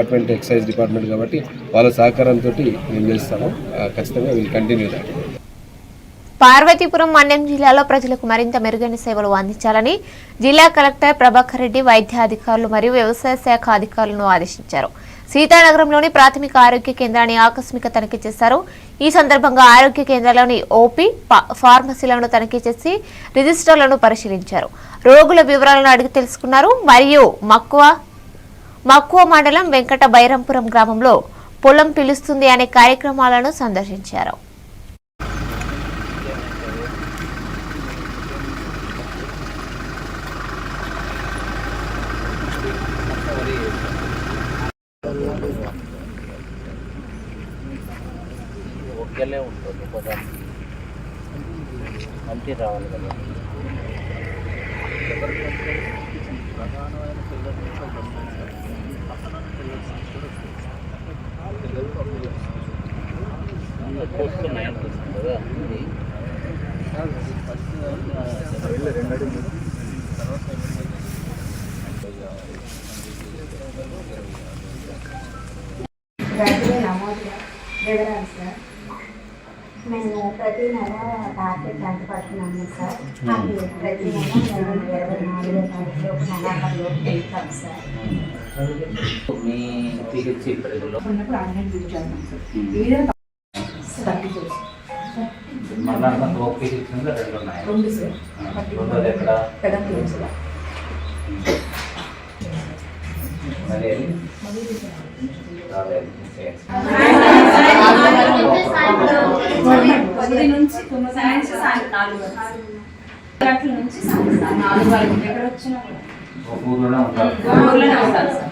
Department excise department కాబట్టి వాళ్ళ సహకారంతో మేము చేస్తాము. ఖచ్చితంగా will continue that Parvathipuram Manyam జిల్లాలో ప్రజలకు మరింత మెరుగైన సేవలు అందించాలని జిల్లా కలెక్టర్ ప్రభాకర్ రెడ్డి వైద్య అధికారులు మరియు వ్యవసాయ శాఖ అధికారులను ఆదేశించారు. సీతానగరంలోని ప్రాథమిక ఆరోగ్య కేంద్రాన్ని ఆకస్మిక తనిఖీ చేశారు. ఈ సందర్భంగా ఆరోగ్య కేంద్రాల్లోని ఓపీ ఫార్మసీలను తనిఖీ చేసి రిజిస్టర్లను పరిశీలించారు. రోగుల వివరాలను అడిగి తెలుసుకున్నారు. మరియు మక్కువ మక్కువ మండలం వెంకట బైరంపురం గ్రామంలో పొలం పిలుస్తుంది అనే కార్యక్రమాలను సందర్శించారు. ఒక్కలే ఉంటుంది అంతే రావాలి కదా. వివరాలు సార్ మేము ప్రతి నెల టార్గెట్ ఎంత పడుతున్నాము సార్ అది ప్రతి నెల ఇరవై నాలుగో తారీఖు లోపు నెలాఖరు లోపు తెలుస్తాం సార్ మీ పిహెచ్సి ఉన్నప్పుడు ఆన్లైన్ యూజ్ చేస్తాం సార్. ఓపీహెచ్ రెండు సార్ మరి రాలేదు పది నుంచి తొమ్మిది నుంచి సాయంత్రం నాలుగు వరకు గంటల నుంచి సాయంత్రం నాలుగు వరకు ఎక్కడ వచ్చినా కూడా. ఊర్లోనే ఉంటారు ఊర్లోనే ఉంటారు సార్.